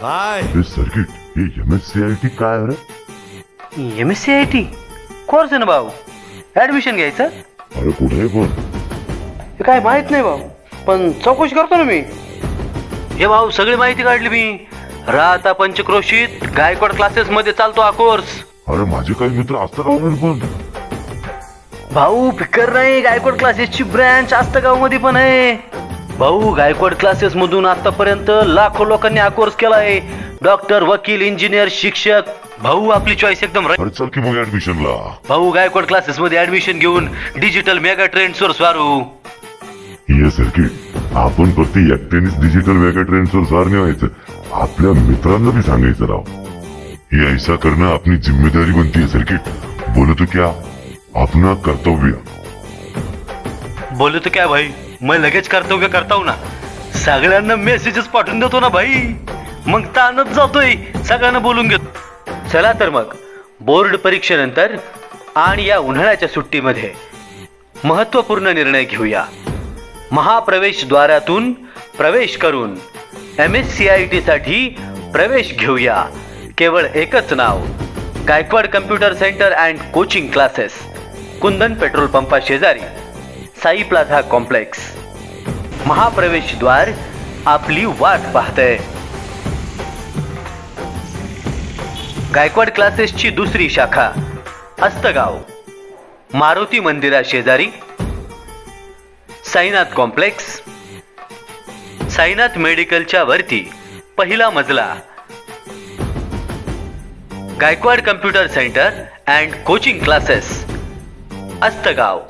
काय? हे सर्किट हे M S C I T काय अरे? M S C I T course आहे ना भाऊ? ऍडमिशन घ्यायचं? अरे कुठे आहे पण? हे काय माहीत नाही भाऊ पण चौकशी करतो ना मी. हे भाऊ सगळी माहिती काढली मी. राहता पंचक्रोशीत गायकवाड क्लासेस मध्ये चालतो हा कोर्स अरे माझे काही मित्र असतात का पण? भाऊ फिकर नाही गायकवाड क्लासेसची ब्रँच आस्तगावमध्ये पण आहे. भाऊ गायकवाड क्लासेस मधून आतापर्यंत लाखो लोकांनी हा कोर्स केलाय डॉक्टर वकील इंजिनियर शिक्षक भाऊ आपली चॉईस एकदम. अरे चल की मग ऍडमिशनला भाऊ गायकवाड क्लासेस मध्ये ऍडमिशन घेऊन डिजिटल मेगा ट्रेंड्स वर. स्वारू ये सर्किट आपण फक्त एकट्यानेच डिजिटल वेगळ्या ट्रेंड्सवर सार नाही व्हायचं आपल्या मित्रांना बी सांगायचं राव. ये ऐसा करना अपनी जिम्मेदारी बनती है सर्किट बोलो तो क्या? अपना कर्तव्य. बोलू तर काय भाई? मैं लगेच कर्तव्य करताव ना. सगळ्यांना मेसेजेस पाठवून देतो ना भाई. मग ताणत जातोय सगळ्यांना बोलून घेतो. चला तर मग बोर्ड परीक्षेनंतर आणि या उन्हाळ्याच्या सुट्टीमध्ये महत्त्वपूर्ण निर्णय घेऊया. महाप्रवेश द्वारातून प्रवेश करून M S C I T साठी प्रवेश घेऊया. केवळ एकच नाव Gaikwad computer centre and coaching classes Kundan petrol पंपा शेजारी. Sai plaza complex. महाप्रवेशद्वार आपली वाट पाहतय गायकवाड क्लासेसची दुसरी शाखा अस्तगाव. मारुती मंदिरा शेजारी. साईनाथ कॉम्प्लेक्स. साईनाथ मेडिकलच्या वरती पहिला मजला. Gaikwad computer centre and coaching classes Astgaon.